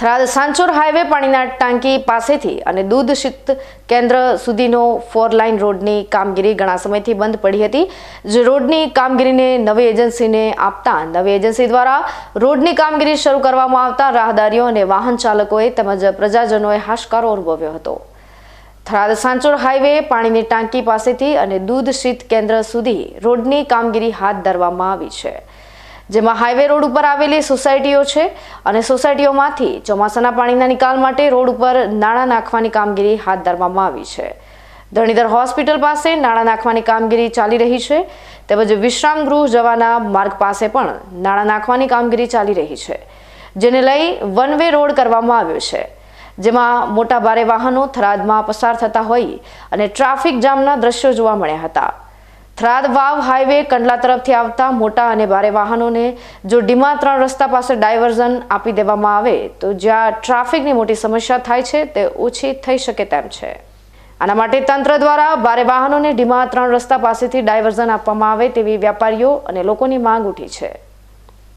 Tharad Sanchore highway પાણીના ટાંકી પાસેથી અને દૂધ શીત કેન્દ્ર સુધીનો ફોર લાઇન રોડની કામગીરી ઘણા સમયથી બંધ પડી હતી. જે રોડની કામગીરીને નવી એજન્સીને આપતા નવી એજન્સી દ્વારા રોડની કામગીરી શરૂ કરવામાં આવતા રાહદારીઓ અને વાહન ચાલકોએ તેમજ પ્રજાજનોએ હાશકારો અનુભવ્યો હતો. થરાદ સાંચોર હાઈવે પાણીની ટાંકી પાસેથી અને દૂધ શીત કેન્દ્ર સુધી રોડની કામગીરી હાથ ધરવામાં આવી છે. જેમાં હાઈવે રોડ ઉપર આવેલી સોસાયટીઓ છે અને સોસાયટીઓમાંથી ચોમાસાના પાણીના નિકાલ માટે રોડ ઉપર નાણાં નાખવાની કામગીરી હાથ ધરવામાં આવી છે. ધરણીધર હોસ્પિટલ પાસે નાણાં નાખવાની કામગીરી ચાલી રહી છે. તેમજ વિશ્રામ ગૃહ જવાના માર્ગ પાસે પણ નાણાં નાખવાની કામગીરી ચાલી રહી છે, જેને લઈ વન વે રોડ કરવામાં આવ્યો છે. જેમાં મોટા ભારે વાહનો થરાદમાં પસાર થતા હોય અને ટ્રાફિક જામના દ્રશ્યો જોવા મળ્યા હતા. થરાદ વાવ હાઈવે કંડલા તરફથી આવતા મોટા અને ભારે વાહનોને જો ડીમા ત્રણ રસ્તા પાસે ડાયવર્ઝન આપી દેવામાં આવે, તો જ્યાં ટ્રાફિકની મોટી સમસ્યા થાય છે, તે ઓછી થઈ શકે તેમ છે. આના માટે તંત્ર દ્વારા ભારે વાહનોને ડીમા ત્રણ રસ્તા પાસેથી ડાયવર્ઝન આપવામાં આવે તેવી વ્યાપારીઓ અને લોકોની માંગ ઉઠી છે.